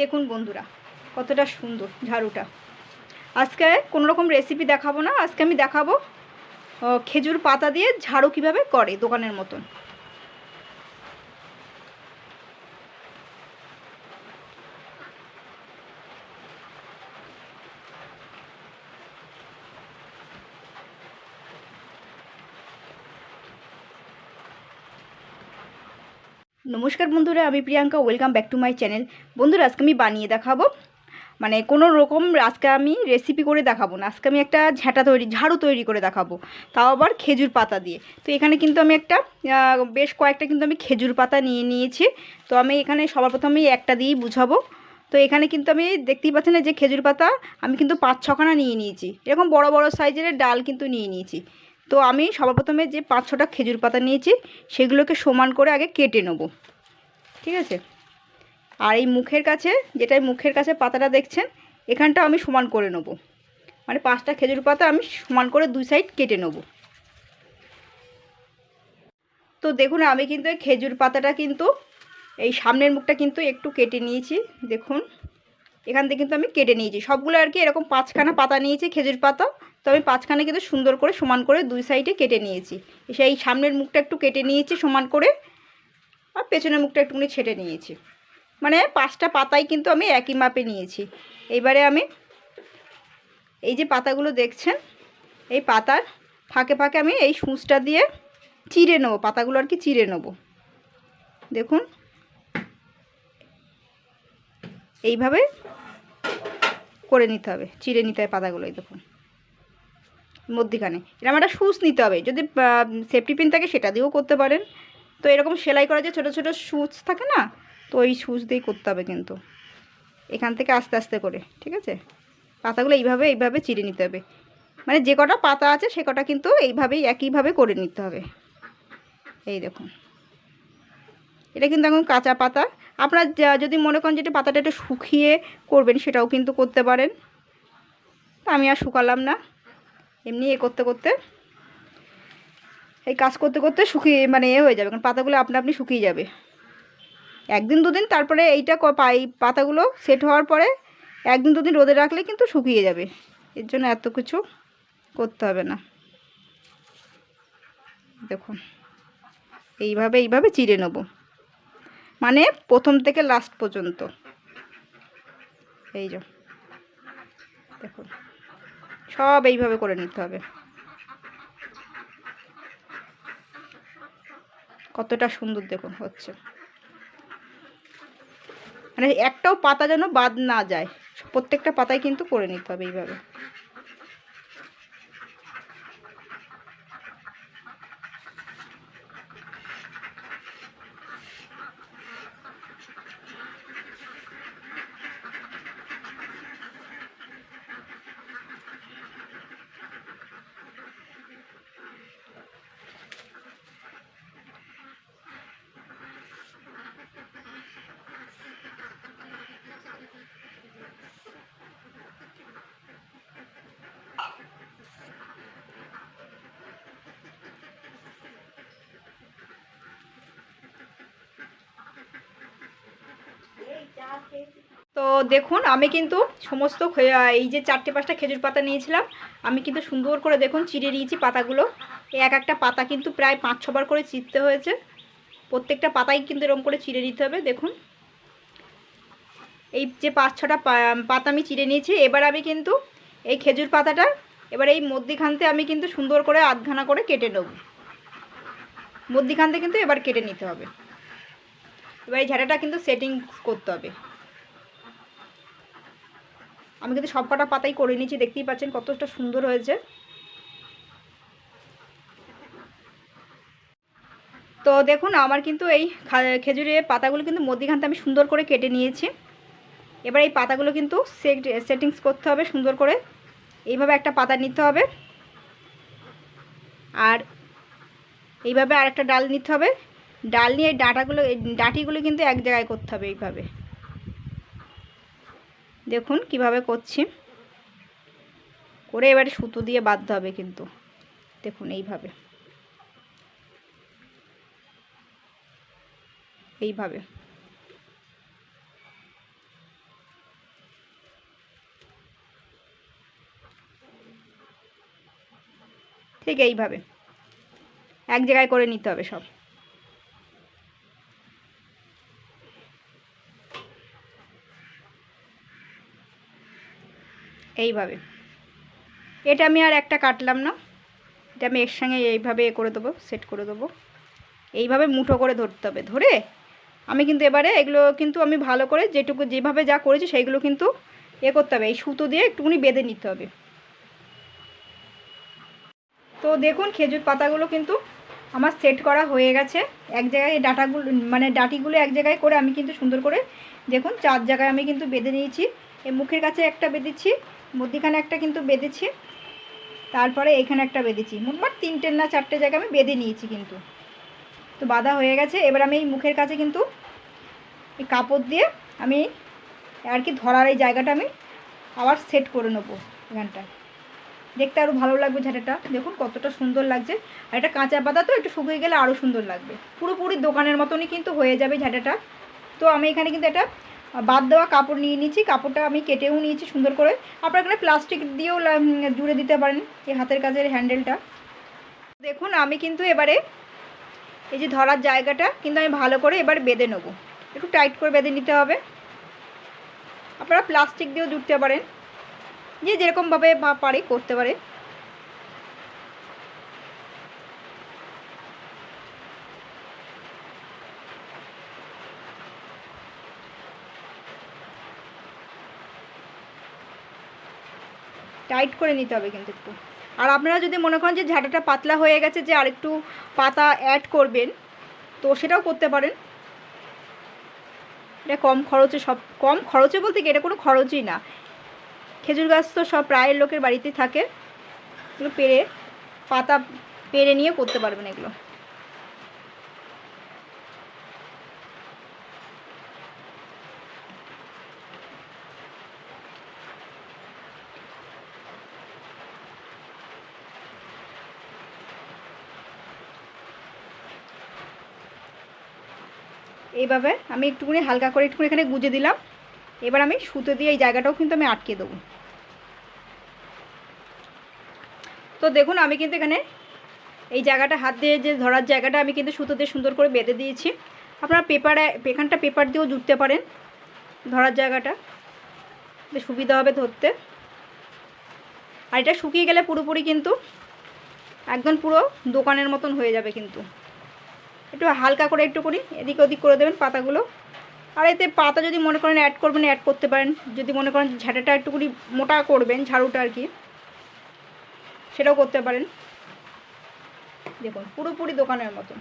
দেখুন বন্ধুরা, কতটা সুন্দর ঝাড়ুটা। আজকে কোনো রকম রেসিপি দেখাবো না, আজকে আমি দেখাবো খেজুর পাতা দিয়ে ঝাড়ু কীভাবে করে দোকানের মতন। নমস্কার বন্ধুরা, আমি Priyanka welcome back to my channel বন্ধুরা, আজকে আমি বানিয়ে দেখাবো। মানে কোনো রকম আজকে আমি রেসিপি করে দেখাবো না। আজকে আমি একটা ঝাঁটা তৈরি, ঝাড়ু তৈরি করে দেখাবো। তাও আবার খেজুর পাতা দিয়ে। তো এখানে কিন্তু আমি একটা বেশ কয়েকটা কিন্তু আমি খেজুর পাতা নিয়ে নিয়েছি। তো আমি এখানে সবার প্রথমে একটা দিয়েই বুঝাবো। তো এখানে কিন্তু আমি দেখতেই পাচ্ছেন না যে খেজুর পাতা আমি কিন্তু পাঁচ ছখানা নিয়ে নিয়েছি। এরকম বড় বড় সাইজের ডাল কিন্তু নিয়ে নিয়েছি। তো আমি সবার প্রথমে যে পাঁচ ছটা খেজুর পাতা নিয়েছি, সেগুলোকে সমান করে আগে কেটে নেব। ঠিক আছে? আর এই মুখের কাছে যেটা মুখের কাছে পাতাটা দেখছেন, এখানটা আমি সমান করে নেব। মানে পাঁচটা খেজুর পাতা আমি সমান করে দুই সাইড কেটে নেব। তো দেখুন, আমি কিন্তু এই খেজুর পাতাটা কিন্তু, এই সামনের মুখটা কিন্তু একটু কেটে নিয়েছি। দেখুন, এখান থেকে কিন্তু আমি কেটে নিয়েছি। সবগুলো আর কি এরকম পাঁচখানা পাতা নিয়েছি খেজুর পাতা। তো আমি পাঁচখানে কিন্তু সুন্দর করে সমান করে দুই সাইডে কেটে নিয়েছি। সেই সামনের মুখটা একটু কেটে নিয়েছি সমান করে আর পেছনের মুখটা একটুখানি ছেটে নিয়েছি। মানে পাঁচটা পাতাই কিন্তু আমি একই মাপে নিয়েছি। এইবারে আমি এই যে পাতাগুলো দেখছেন, এই পাতার ফাঁকে ফাঁকে আমি এই সূচটা দিয়ে চিড়ে নেব, পাতাগুলো আর কি চিড়ে নেব। দেখুন। এইভাবে করে নিতে হবে, চিড়ে নিতে হবে পাতাগুলো এই দেখুন। মধ্যিখানে। এরকম একটা সুচ নিতে হবে। যদি সেফটি পিন থাকে সেটা দিয়েও করতে পারেন। তো এরকম সেলাই করা যে ছোটো ছোটো সুচ থাকে না, তো ওই সুচ দিয়েই করতে হবে কিন্তু। এখান থেকে আস্তে আস্তে করে, ঠিক আছে? পাতাগুলো এইভাবে এইভাবে চিড়ে নিতে হবে। মানে যে কটা পাতা আছে সে কটা কিন্তু এইভাবেই, একইভাবে করে নিতে হবে। এই দেখুন। এটা কিন্তু এখন কাঁচা পাতা। আপনার যদি মনে করেন যেটা পাতাটা একটু শুকিয়ে করবেন, সেটাও কিন্তু করতে পারেন। আমি আর শুকালাম না। এমনি এ করতে করতে, এই কাজ করতে করতে শুকিয়ে মানে এ হয়ে যাবে, কারণ পাতাগুলো আপনা আপনি শুকিয়ে যাবে। একদিন দুদিন, তারপরে এইটা পাই, পাতাগুলো সেট হওয়ার পরে একদিন দুদিন রোদে রাখলে কিন্তু শুকিয়ে যাবে। এর জন্য এত কিছু করতে হবে না। দেখুন, এইভাবে এইভাবে চিড়ে নেব। মানে প্রথম থেকে লাস্ট পর্যন্ত। এই যে, দেখুন। সব এইভাবে করে নিতে হবে। কতটা সুন্দর দেখুন, হচ্ছে। মানে একটাও পাতা যেন বাদ না যায়, প্রত্যেকটা পাতায় কিন্তু করে নিতে হবে এইভাবে। তো দেখুন, আমি কিন্তু সমস্ত এই যে চারটে পাঁচটা খেজুর পাতা নিয়েছিলাম, আমি কিন্তু সুন্দর করে দেখুন চিড়ে নিয়েছি পাতাগুলো। এই এক একটা পাতা কিন্তু প্রায় পাঁচ ছবার করে চিরতে হয়েছে। প্রত্যেকটা পাতাই কিন্তু এরকম করে চিড়ে নিতে হবে, দেখুন। এই যে পাঁচ ছটা পাতা আমি চিড়ে নিয়েছি, এবার আমি কিন্তু এই খেজুর পাতাটা, এবার এই মধ্যিখানতে আমি কিন্তু সুন্দর করে আধখানা করে কেটে নেব। মধ্যিখানতে কিন্তু এবার কেটে নিতে হবে। এবার এই ঝাঁটাটা কিন্তু সেটিং করতে হবে। আমি কিন্তু সব কটা পাতাই করে নিয়েছি, দেখতেই পাচ্ছেন কতটা সুন্দর হয়েছে। তো দেখুন, আমার কিন্তু এই খেজুরের পাতাগুলো কিন্তু মধ্যিখানতে আমি সুন্দর করে কেটে নিয়েছি। এবার এই পাতাগুলো কিন্তু সেট সেটিংস করতে হবে সুন্দর করে। এইভাবে একটা পাতা নিতে হবে। আর এইভাবে আর একটা ডাল নিতে হবে। ডাল নিয়ে ডাটাগুলো ডাটিগুলো কিন্তু এক জায়গায় করতে হবে এইভাবে। দেখুন কীভাবে করছি। করে এবারে সুতো দিয়ে বাঁধতে হবে কিন্তু। দেখুন এইভাবে। এইভাবে। ঠিক এইভাবে। এক জায়গায় করে নিতে হবে সব। এইভাবে। এটা আমি আর একটা কাটলাম না। এটা আমি এর সঙ্গে এইভাবে এ করে দেবো, সেট করে দেবো। এইভাবে মুঠো করে ধরতে হবে। ধরে আমি কিন্তু এবারে এগুলো কিন্তু আমি ভালো করে যেটুকু যেভাবে যা করেছি সেইগুলো কিন্তু এ করতে হবে। এই সুতো দিয়ে একটুখানি বেঁধে নিতে হবে। তো দেখুন খেজুর পাতাগুলো কিন্তু আমার সেট করা হয়ে গেছে। এক জায়গায় ডাটাগুলো মানে ডাটিগুলো এক জায়গায় করে আমি কিন্তু সুন্দর করে দেখুন চার জায়গায় আমি কিন্তু বেঁধে নিয়েছি। এই মুখের কাছে একটা বেঁধেছি। মধ্যিখানে একটা কিন্তু বেঁধেছি, তারপরে এখানে একটা বেঁধেছি। মোটমাট তিনটে না চারটে জায়গায় আমি বেঁধে নিয়েছি কিন্তু। তো বাঁধা হয়ে গেছে, এবার আমি এই মুখের কাছে কিন্তু এই কাপড় দিয়ে আমি আর কি ধরার এই জায়গাটা আমি আবার সেট করে নেব এখানটায়। দেখতে আরও ভালো লাগবে ঝাঁটাটা। দেখুন কতটা সুন্দর লাগছে। আর এটা কাঁচা পাতা তো, একটু শুকিয়ে গেলে আরও সুন্দর লাগবে। পুরোপুরি দোকানের মতনই কিন্তু হয়ে যাবে ঝাঁটাটা। তো আমি এখানে কিন্তু এটা বাদ দেওয়া কাপড় নিয়ে নিয়েছি, কাপড়টা আমি কেটেও নিয়েছি সুন্দর করে। আপনারা এখানে প্লাস্টিক দিয়েও জুড়ে দিতে পারেন এই হাতের কাজের হ্যান্ডেলটা দেখুন, আমি কিন্তু এবারে এই যে ধরার জায়গাটা কিন্তু আমি ভালো করে এবার বেঁধে নেব। একটু টাইট করে বেঁধে নিতে হবে। আপনারা প্লাস্টিক দিয়েও জুড়তে পারেন। যে যেরকমভাবে পারে করতে পারে টাইট করে নিতে হবে কিন্তু একটু। আর আপনারা যদি মনে করেন যে ঝাঁটাটা পাতলা হয়ে গেছে যে আরেকটু পাতা অ্যাড করবেন, তো সেটাও করতে পারেন। এটা কম খরচে সব, কম খরচে বলতে কি এটা কোনো খরচই না। খেজুর গাছ তো সব প্রায়ের লোকের বাড়িতে থাকে। এগুলো পেরে, পাতা পেরে নিয়ে করতে পারবেন এগুলো। এইভাবে আমি একটুখানি হালকা করে একটুখানি এখানে গুজে দিলাম। এবার আমি সুতো দিয়ে এই জায়গাটাও কিন্তু আমি আটকে দেবো। তো দেখুন, আমি কিন্তু এখানে এই জায়গাটা, হাত দিয়ে যে ধরার জায়গাটা আমি কিন্তু সুতো দিয়ে সুন্দর করে বেঁধে দিয়েছি। আপনারা পেপারে এখানটা পেপার দিয়েও জুড়তে পারেন ধরার জায়গাটা। সুবিধা হবে ধরতে। আর এটা শুকিয়ে গেলে পুরোপুরি কিন্তু একদম পুরো দোকানের মতন হয়ে যাবে কিন্তু। একটু হালকা করে একটু করি, এদিক ওদিক করে দেবেন পাতাগুলো। আর এতে পাতা যদি মনে করেন অ্যাড করবেন অ্যাড করতে পারেন। যদি মনে করেন ঝাঁটাটা একটুকুনি মোটা করবেন, ঝাড়ুটা আর কি, সেটাও করতে পারেন। দেখুন, পুরোপুরি দোকানের মতন।